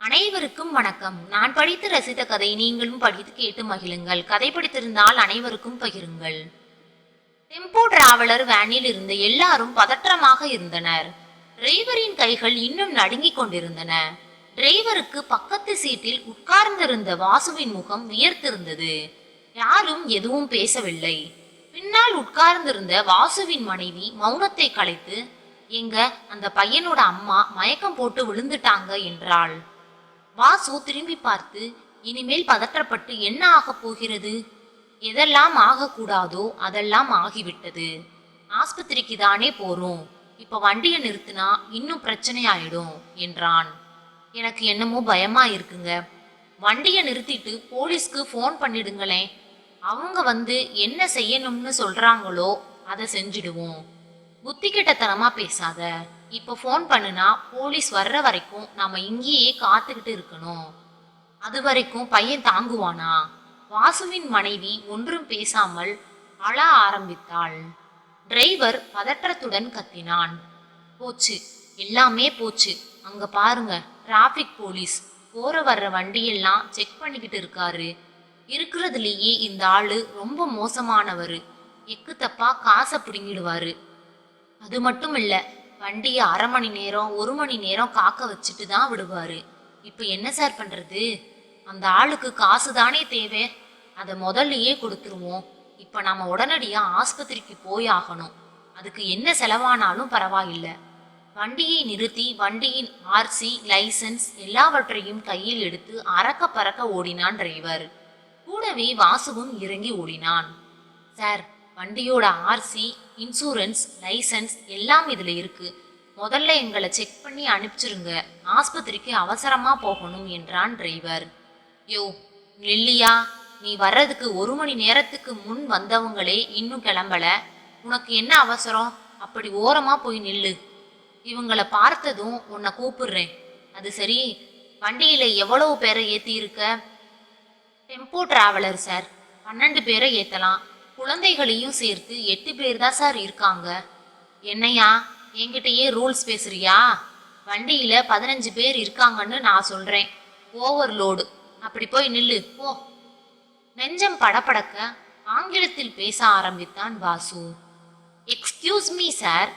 அனைவருக்கும் வணக்கம். நான் படித்து ரசித்த கதை நீங்களும் படித்து கேட்டு மகிழுங்கள். கதை படித்திருந்தால் அனைவருக்கும் பகிருங்கள். டெம்போ டிராவலர் வேனில் இருந்த எல்லாரும் பதற்றமாக இருந்தனர். டிரைவரின் கைகள் இன்னும் நடுங்கிக் கொண்டிருந்தன. டிரைவருக்கு பக்கத்து சீட்டில் உட்கார்ந்திருந்த வாசுவின் முகம் வியர்த்திருந்தது. யாரும் எதுவும் பேசவில்லை. பின்னால் உட்கார்ந்திருந்த வாசுவின் மனைவி மௌனத்தை கலைத்து எங்க அந்த பையனோட அம்மா மயக்கம் போட்டு விழுந்துட்டாங்க என்றாள். வாசு திரும்பி பார்த்து இனிமேல் பதற்றப்பட்டு என்ன ஆகப் போகிறது? எதெல்லாம் ஆகக்கூடாதோ அதெல்லாம் ஆகிவிட்டது. ஆஸ்பத்திரிக்கு தானே போறோம். இப்ப வண்டியை நிறுத்தினா இன்னும் பிரச்சனை ஆயிடும் என்றான். எனக்கு என்னமோ பயமா இருக்குங்க. வண்டியை நிறுத்திட்டு போலீஸ்க்கு ஃபோன் பண்ணிடுங்களேன். அவங்க வந்து என்ன செய்யணும்னு சொல்றாங்களோ அதை செஞ்சிடுவோம். புத்தி கெட்டத்தனமா பேசாத. இப்போ ஃபோன் பண்ணுனா போலீஸ் வர்ற வரைக்கும் நாம இங்கேயே காத்துக்கிட்டு இருக்கணும். அது வரைக்கும் பையன் தாங்குவானா? வாசுவின் மனைவி ஒன்றும் பேசாமல் அழ ஆரம்பித்தாள். டிரைவர் பதற்றத்துடன் கத்தினான். போச்சு எல்லாமே போச்சு. அங்க பாருங்க டிராஃபிக் போலீஸ் போற வர்ற வண்டியெல்லாம் செக் பண்ணிக்கிட்டு இருக்காரு. இருக்கிறதுலேயே இந்த ஆளு ரொம்ப மோசமானவர். எக்கு தப்பா காசை பிடுங்கிடுவாரு. அது மட்டும் இல்லை வண்டியை அரை மணி நேரம் ஒரு மணி நேரம் காக்க வச்சுட்டு தான் விடுவாரு. இப்போ என்ன சார் பண்றது? அந்த ஆளுக்கு காசு தானே தேவை. அதை முதல்லயே கொடுத்துருவோம். இப்ப நாம உடனடியா ஆஸ்பத்திரிக்கு போய் ஆகணும். அதுக்கு என்ன செலவானாலும் பரவாயில்ல. வண்டியை நிறுத்தி வண்டியின் ஆர்சி லைசன்ஸ் எல்லாவற்றையும் கையில் எடுத்து அறக்க பறக்க ஓடினான் டிரைவர். கூடவே வாசுவும் இறங்கி ஓடினான். சார் வண்டியோட ஆர்சி இன்சூரன்ஸ் லைசன்ஸ் எல்லாம் இதில் இருக்குது முதல்ல எங்களை செக் பண்ணி அனுப்பிச்சிருங்க. ஆஸ்பத்திரிக்கு அவசரமாக போகணும் என்றான் டிரைவர் யோ லில்லியா நீ வர்றதுக்கு ஒரு மணி நேரத்துக்கு முன் வந்தவங்களே இன்னும் கிளம்பல. உனக்கு என்ன அவசரம்? அப்படி ஓரமாக போய் நில்லு. இவங்கள பார்த்ததும் உன்னை கூப்பிடுறேன். அது சரி வண்டியில் எவ்வளவு பேரை ஏற்றி இருக்க டெம்போ டிராவலர் சார் பன்னெண்டு பேரை ஏற்றலாம் குழந்தைகளையும் சேர்த்து எட்டு பேர் தான் சார் இருக்காங்க. என்னையா என்கிட்டயே ரூல்ஸ் பேசுறியா? வண்டியில பதினஞ்சு பேர் இருக்காங்கன்னு நான் சொல்றேன். ஓவர்லோடு. அப்படி போய் நில்லு போ. நெஞ்சம் படபடக்க ஆங்கிலத்தில் பேச ஆரம்பித்தான் வாசு. எக்ஸ்கியூஸ் மீ சார்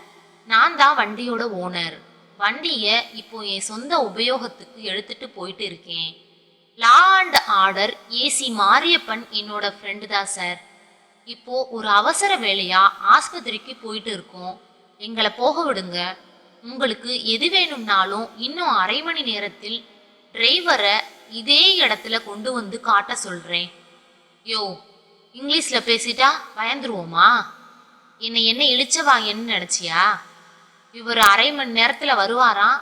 நான் தான் வண்டியோட ஓனர். வண்டியை இப்போ என் சொந்த உபயோகத்துக்கு எடுத்துட்டு போயிட்டு இருக்கேன். Law and order AC Mariyappan என்னோட ஃப்ரெண்டு தான் சார் இப்போ ஒரு அவசர வேலையா ஆஸ்பத்திரிக்கு போயிட்டு இருக்கோம். எங்களை போக விடுங்க. உங்களுக்கு எது வேணும்னாலும் இன்னும் அரை மணி நேரத்தில் டிரைவரை இதே இடத்துல கொண்டு வந்து காட்ட சொல்றேன். யோ இங்கிலீஷ்ல பேசிட்டா பயந்துருவோமா? என்னை என்ன இழிச்சவாங்கன்னு நினைச்சியா? இவர் அரை மணி நேரத்துல வருவாராம்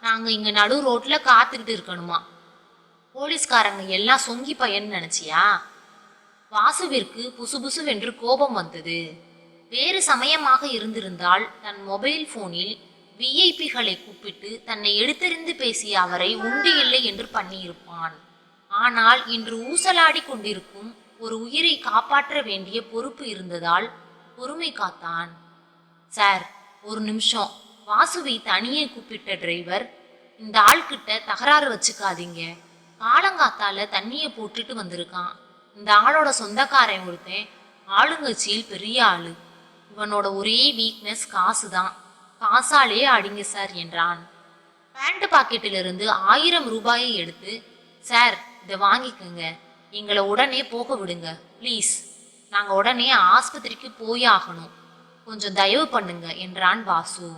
நாங்க இங்க நடு ரோட்ல காத்துக்கிட்டு இருக்கணுமா? போலீஸ்காரங்க எல்லாம் சொங்கி பையன்னு நினைச்சியா? வாசுவிற்கு புசுபுசுவென்று கோபம் வந்தது. வேறு சமயமாக இருந்திருந்தால் தன் மொபைல் போனில் விஐபிகளை கூப்பிட்டு தன்னை எடுத்தறிந்து பேசிய அவரை உண்டு இல்லை என்று பண்ணியிருப்பான். ஆனால் இன்று ஊசலாடி கொண்டிருக்கும் ஒரு உயிரை காப்பாற்ற வேண்டிய பொறுப்பு இருந்ததால் பொறுமை காத்தான். சார் ஒரு நிமிஷம். வாசுவை தனியே கூப்பிட்ட டிரைவர் இந்த ஆள்கிட்ட தகராறு வச்சுக்காதீங்க. காலங்காத்தால தண்ணியை போட்டுட்டு வந்திருக்கான். இந்த ஆளோட சொந்தக்காரன் ஒருத்தன் ஆளுங்கட்சியில் பெரிய ஆளு. இவனோட ஒரே வீக்னஸ் காசு தான் காசாலே அடிங்க சார் என்றான். பேண்ட் பாக்கெட்டிலிருந்து ஆயிரம் ரூபாயை எடுத்து சார் இதை வாங்கிக்கோங்க. எங்களை உடனே போக விடுங்க. ப்ளீஸ் நாங்கள் உடனே ஆஸ்பத்திரிக்கு போய் ஆகணும். கொஞ்சம் தயவு பண்ணுங்க என்றான் வாசு.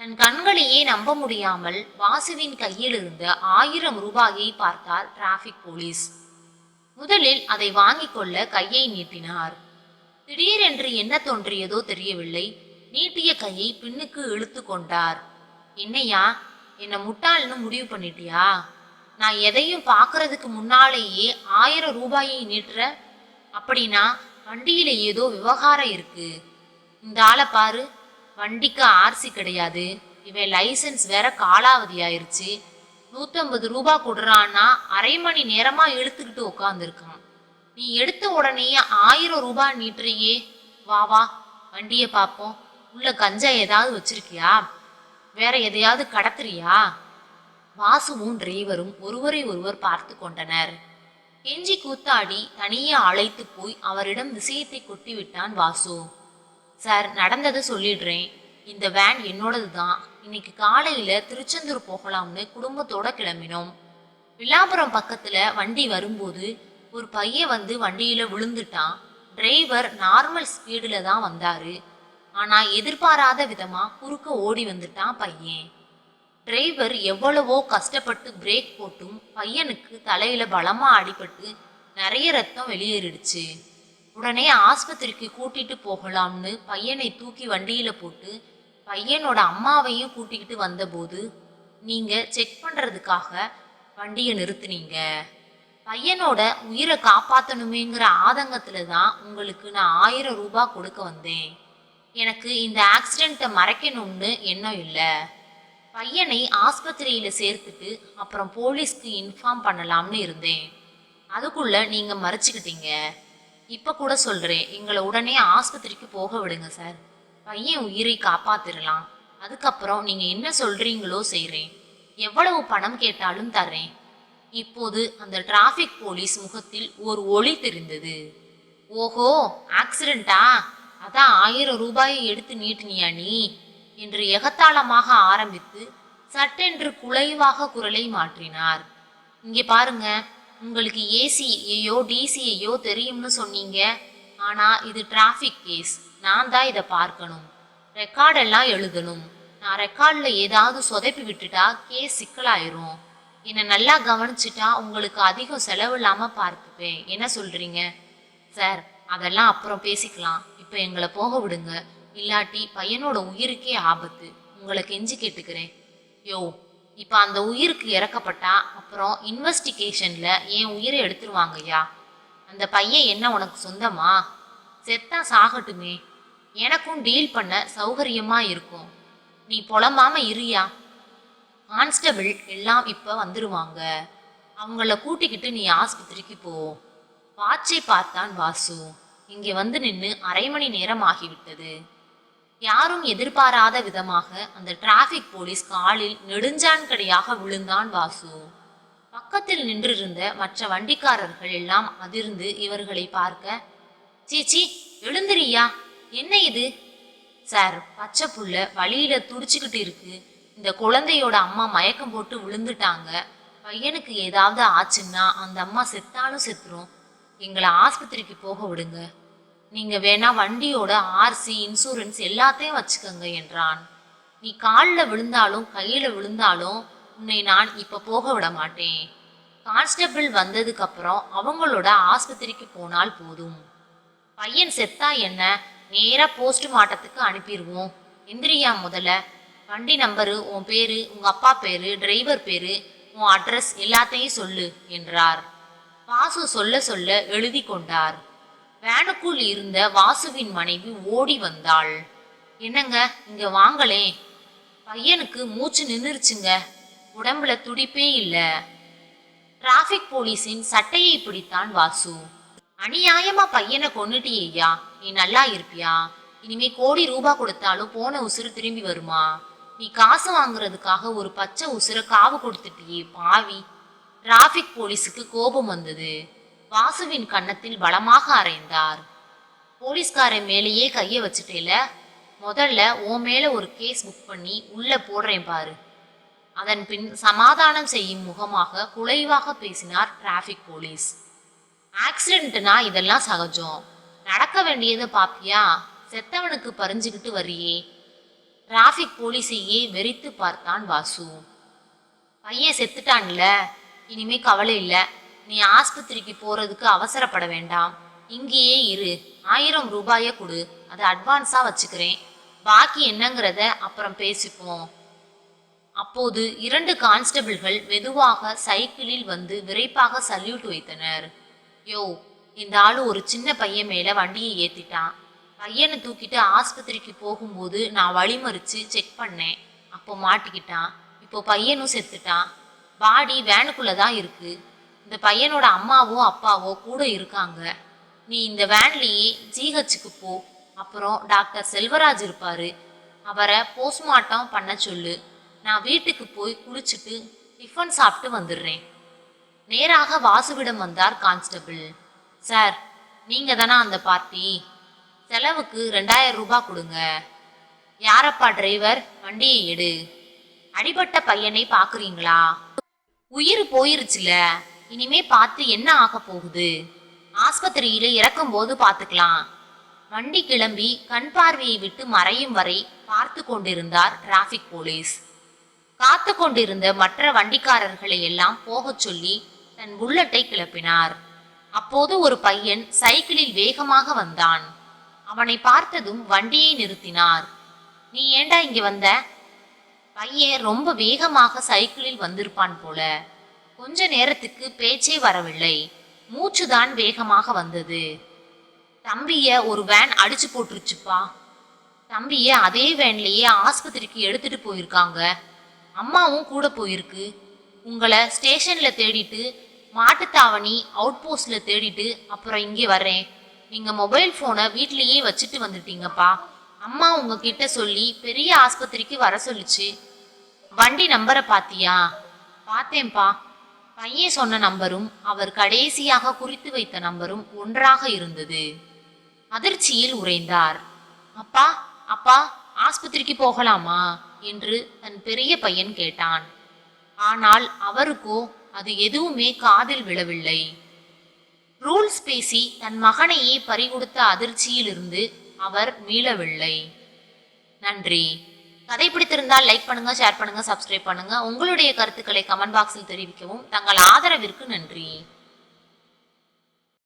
தன் கண்களையே நம்ப முடியாமல் வாசுவின் கையில் இருந்த ஆயிரம் ரூபாயை பார்த்தார் டிராஃபிக் போலீஸ் முதலில் அதை வாங்கிக் கொள்ள கையை நீட்டினார். திடீரென்று என்ன தோன்றியதோ தெரியவில்லை. நீட்டிய கையை பின்னுக்கு இழுத்து கொண்டார். என்னையா என்ன முட்டாள்னு முடிவு பண்ணிட்டியா? நான் எதையும் பார்க்கறதுக்கு முன்னாலேயே ஆயிரம் ரூபாயை நீட்டுற? அப்படின்னா வண்டியில ஏதோ விவகாரம் இருக்கு. இந்த ஆளை பாரு வண்டிக்கு ஆர்சி கிடையாது. இவன் லைசன்ஸ் வேற காலாவதி ஆயிருச்சு நூற்றம்பது ரூபா கொடுறான்னா அரை மணி நேரமா இழுத்துக்கிட்டு உட்காந்துருக்கான் நீ எடுத்த உடனேயே ஆயிரம் ரூபாய் நீட்டுறியே. வா வா வண்டியை பார்ப்போம் உள்ள கஞ்சா ஏதாவது வச்சிருக்கியா? வேற எதையாவது கடத்துறியா? வாசுவும் டிரைவரும் ஒருவரை ஒருவர் பார்த்து கொண்டனர். கெஞ்சி கூத்தாடி தனியே அழைத்து போய் அவரிடம் விஷயத்தை கொட்டிவிட்டான் வாசு. சார் நடந்ததை சொல்லிடுறேன். இந்த வேன் என்னோடது தான் இன்னைக்கு காலையில திருச்செந்தூர் போகலாம்னு குடும்பத்தோட கிளம்பினோம். வில்லாபுரம் பக்கத்துல வண்டி வரும்போது ஒரு பையன் வந்து வண்டியில விழுந்துட்டான். டிரைவர் நார்மல் ஸ்பீடுல தான் வந்தாரு. ஆனா எதிர்பாராத விதமா குறுக்க ஓடி வந்துட்டான் பையன். டிரைவர் எவ்வளவோ கஷ்டப்பட்டு பிரேக் போட்டும் பையனுக்கு தலையில பலமா அடிபட்டு நிறைய ரத்தம் வெளியேறிடுச்சு. உடனே ஆஸ்பத்திரிக்கு கூட்டிட்டு போகலாம்னு பையனை தூக்கி வண்டியில போட்டு பையனோட அம்மாவையும் கூட்டிக்கிட்டு வந்தபோது நீங்க செக் பண்றதுக்காக வண்டியை நிறுத்துனீங்க. பையனோட உயிரை காப்பாத்தணுமேங்கிற ஆதங்கத்துல தான் உங்களுக்கு நான் ஆயிரம் ரூபாய் கொடுக்க வந்தேன். எனக்கு இந்த ஆக்சிடெண்ட்டை மறைக்கணும்னு எண்ணம் இல்லை. பையனை ஆஸ்பத்திரியில சேர்த்துட்டு அப்புறம் போலீஸ்க்கு இன்ஃபார்ம் பண்ணலாம்னு இருந்தேன். அதுக்குள்ள நீங்க மறைச்சுக்கிட்டீங்க. இப்ப கூட சொல்றேன் எங்களை உடனே ஆஸ்பத்திரிக்கு போக விடுங்க சார். பையன் உயிரை காப்பாத்திரலாம். அதுக்கப்புறம் நீங்க என்ன சொல்றீங்களோ செய்றேன். எவ்வளவு பணம் கேட்டாலும் தர்றேன். இப்போது அந்த டிராபிக் போலீஸ் முகத்தில் ஒரு ஒளி தெரிந்தது. ஓஹோ ஆக்சிடென்டா அதான் ஆயிரம் ரூபாயை எடுத்து நீட்டினியா நீ? என்று எகத்தாளமாக ஆரம்பித்து சட்டென்று குலைவாக குரலை மாற்றினார். இங்கே பாருங்க உங்களுக்கு ஏசியையோ டிசியையோ தெரியும்னு சொன்னீங்க. ஆனா இது டிராஃபிக் கேஸ் நான் தான் இதை பார்க்கணும். ரெக்கார்டெல்லாம் எழுதணும். நான் ரெக்கார்டில் ஏதாவது சொதப்பி விட்டுட்டா கே சிக்கலாயிரும். என்னை நல்லா கவனிச்சிட்டா உங்களுக்கு அதிகம் செலவு இல்லாமல் பார்த்துப்பேன். என்ன சொல்றீங்க? சார் அதெல்லாம் அப்புறம் பேசிக்கலாம். இப்போ எங்களை போக விடுங்க. இல்லாட்டி பையனோட உயிருக்கே ஆபத்து. உங்களை கெஞ்சி கேட்டுக்கிறேன். யோ இப்போ அந்த உயிருக்கு இறக்கப்பட்டா அப்புறம் இன்வெஸ்டிகேஷனில் என் உயிரை எடுத்துருவாங்கய்யா? அந்த பையன் என்ன உனக்கு சொந்தமா? செத்தா சாகட்டுமே. எனக்கும் டீல் பண்ண சௌகரியமா இருக்கும். நீ புலம்பாம இருயா கான்ஸ்டபிள் எல்லாம் இப்ப வந்துருவாங்க. அவங்கள கூட்டிக்கிட்டு நீ ஆஸ்பத்திரிக்கு போ. வாட்சை பார்த்தான் வாசு. இங்கே வந்து நின்று அரை மணி நேரம் ஆகிவிட்டது. யாரும் எதிர்பாராத விதமாக அந்த டிராஃபிக் போலீஸ் காலில் நெடுஞ்சான்கடையாக விழுந்தான் வாசு. பக்கத்தில் நின்றிருந்த மற்ற வண்டிக்காரர்கள் எல்லாம் அதிர்ந்து இவர்களை பார்க்க சீச்சி எழுந்திரியா என்ன இது? சார் பச்சை புள்ள வழியில துடிச்சுக்கிட்டு இருக்கு. இந்த குழந்தையோட அம்மா மயக்கம் போட்டு விழுந்துட்டாங்க. பையனுக்கு ஏதாவது ஆச்சுன்னா அந்த அம்மா செத்தாலும் செத்துரும். எங்களை ஆஸ்பத்திரிக்கு போக விடுங்க. நீங்க வேணா வண்டியோட ஆர்சி இன்சூரன்ஸ் எல்லாத்தையும் வச்சுக்கோங்க என்றான். நீ காலில் விழுந்தாலும் கையில விழுந்தாலும் உன்னை நான் இப்ப போக விட மாட்டேன். கான்ஸ்டபிள் வந்ததுக்கு அப்புறம் அவங்களோட ஆஸ்பத்திரிக்கு போனால் போதும். பையன் செத்தா என்ன? நேராக போஸ்ட் மார்ட்டத்துக்கு அனுப்பிடுவோம் எந்திரியா முதல்ல. வண்டி நம்பரு உன் பேரு உங்க அப்பா பேரு டிரைவர் பேரு உன் அட்ரஸ் எல்லாத்தையும் சொல்லு என்றார். வாசு சொல்ல சொல்ல எழுதி கொண்டார். வேனுக்குள் இருந்த வாசுவின் மனைவி ஓடி வந்தாள். என்னங்க இங்க வாங்களே. பையனுக்கு மூச்சு நின்றுருச்சுங்க. உடம்புல துடிப்பே இல்ல. டிராஃபிக் போலீஸின் சட்டையை பிடித்தான் வாசு. அநியாயமா பையனை கொண்டுட்டியா நீ நல்லா இருப்பியா? இனிமே கோடி ரூபா கொடுத்தாலும் போன உசுறு திரும்பி வருமா? நீ காசு வாங்குறதுக்காக ஒரு பச்சை உசுர காவு கொடுத்துட்டியே பாவி. டிராபிக் போலீஸுக்கு கோபம் வந்தது. வாசுவின் கன்னத்தில் பலமாக அறைந்தார். போலீஸ்காரன் மேலேயே கையை வச்சுட்டேல? முதல்ல உன் மேல ஒரு கேஸ் புக் பண்ணி உள்ள போடுறேன் பாரு. அதன் பின் சமாதானம் செய்யும் முகமாக குலைவாக பேசினார் டிராஃபிக் போலீஸ். ஆக்சிடென்ட்னா இதெல்லாம் சகஜம். நடக்க வேண்டியதை பாப்பியா? செத்தவனுக்கு பறிஞ்சுக்கிட்டு வரியே. டிராஃபிக் போலீஸையே வெறித்து பார்த்தான் வாசு. பையன் செத்துட்டான்ல. இனிமே கவலை இல்லை. நீ ஆஸ்பத்திரிக்கு போறதுக்கு அவசரப்பட வேண்டாம். இங்கேயே இரு. ஆயிரம் ரூபாய கொடு. அதை அட்வான்ஸா வச்சுக்கிறேன். பாக்கி என்னங்கிறத அப்புறம் பேசிப்போம். அப்போது இரண்டு கான்ஸ்டபிள்கள் மெதுவாக சைக்கிளில் வந்து விரைப்பாக சல்யூட் வைத்தனர். யோ இந்த ஆளு ஒரு சின்ன பையன் மேல வண்டியை ஏத்திட்டான். பையனை தூக்கிட்டு ஆஸ்பத்திரிக்கு போகும்போது நான் வழிமறிச்சு செக் பண்ணேன். அப்போ மாட்டிக்கிட்டான். இப்போ பையனும் செத்துட்டான். பாடி வேனுக்குள்ளே தான் இருக்கு. இந்த பையனோட அம்மாவோ அப்பாவோ கூட இருக்காங்க. நீ இந்த வேன்லயே ஜிஹெச்சுக்கு போ. அப்புறம் டாக்டர் செல்வராஜ் இருப்பாரு. அவரை போஸ்ட்மார்ட்டம் பண்ண சொல்லு. நான் வீட்டுக்கு போய் குளிச்சுட்டு டிஃபன் சாப்பிட்டு வந்துடுறேன். நேராக வாசுவிடம் வந்தார் கான்ஸ்டபிள். சார் நீங்க தானே அந்த பார்ட்டி? செலவுக்கு ரெண்டாயிரம் ரூபாய் கொடுங்க. யாரப்பா டிரைவர்? வண்டியை எடு. அடிபட்ட பையனை பாக்குறீங்களா உயிர் போயிருச்சுல. இனிமே பார்த்து என்ன ஆக போகுது? ஆஸ்பத்திரியில இறக்கும் போது பார்த்துக்கலாம். வண்டி கிளம்பி கண் பார்வையை விட்டு மறையும் வரை பார்த்து கொண்டிருந்தார் டிராபிக் போலீஸ். காத்து கொண்டிருந்த மற்ற வண்டிக்காரர்களை எல்லாம் போகச் சொல்லி தன் புல்லட்டை கிளப்பினார். அப்போது ஒரு பையன் சைக்கிளில் வேகமாக வந்தான். அவனை பார்த்ததும் வண்டியை நிறுத்தினார். நீ ஏண்டா இங்க வந்த? பையன் ரொம்ப வேகமாக சைக்கிளில் வந்திருப்பான் போல. கொஞ்ச நேரத்துக்கு பேச்சே வரவில்லை. மூச்சுதான் வேகமாக வந்தது. தம்பிய ஒரு வேன் அடிச்சு போட்டுருச்சுப்பா. தம்பிய அதே வேன்லயே ஆஸ்பத்திரிக்கு எடுத்துட்டு போயிருக்காங்க. அம்மாவும் கூட போயிருக்கு. உங்களை ஸ்டேஷன்ல தேடிட்டு மாட்டுத்தாவணி அவுட் போஸ்ட்ல தேடிட்டு அப்புறம் இங்கே வர்றேன். நீங்க மொபைல் போனை வீட்லயே வச்சுட்டு வந்துட்டீங்கப்பா. அம்மா உங்ககிட்ட சொல்லி பெரிய ஆஸ்பத்திரிக்கு வர சொல்லுச்சு. வண்டி நம்பரை பாத்தியா? பார்த்தேன்ப்பா பையன் சொன்ன நம்பரும் அவர் கடைசியாக குறித்து வைத்த நம்பரும் ஒன்றாக இருந்தது. அதிர்ச்சியில் உறைந்தார். அப்பா அப்பா ஆஸ்பத்திரிக்கு போகலாமா? என்று தன் பெரிய பையன் கேட்டான். ஆனால் அவருக்கோ அது எதுவுமே காதில் விழவில்லை. ரூல்ஸ் பேசி தன் மகனையே பறிகொடுத்த அதிர்ச்சியிலிருந்து அவர் மீளவில்லை. நன்றி. கதை பிடித்திருந்தால் லைக் பண்ணுங்க ஷேர் பண்ணுங்க சப்ஸ்கிரைப் பண்ணுங்க. உங்களுடைய கருத்துக்களை கமெண்ட் பாக்ஸில் தெரிவிக்கவும். தங்கள் ஆதரவிற்கு நன்றி.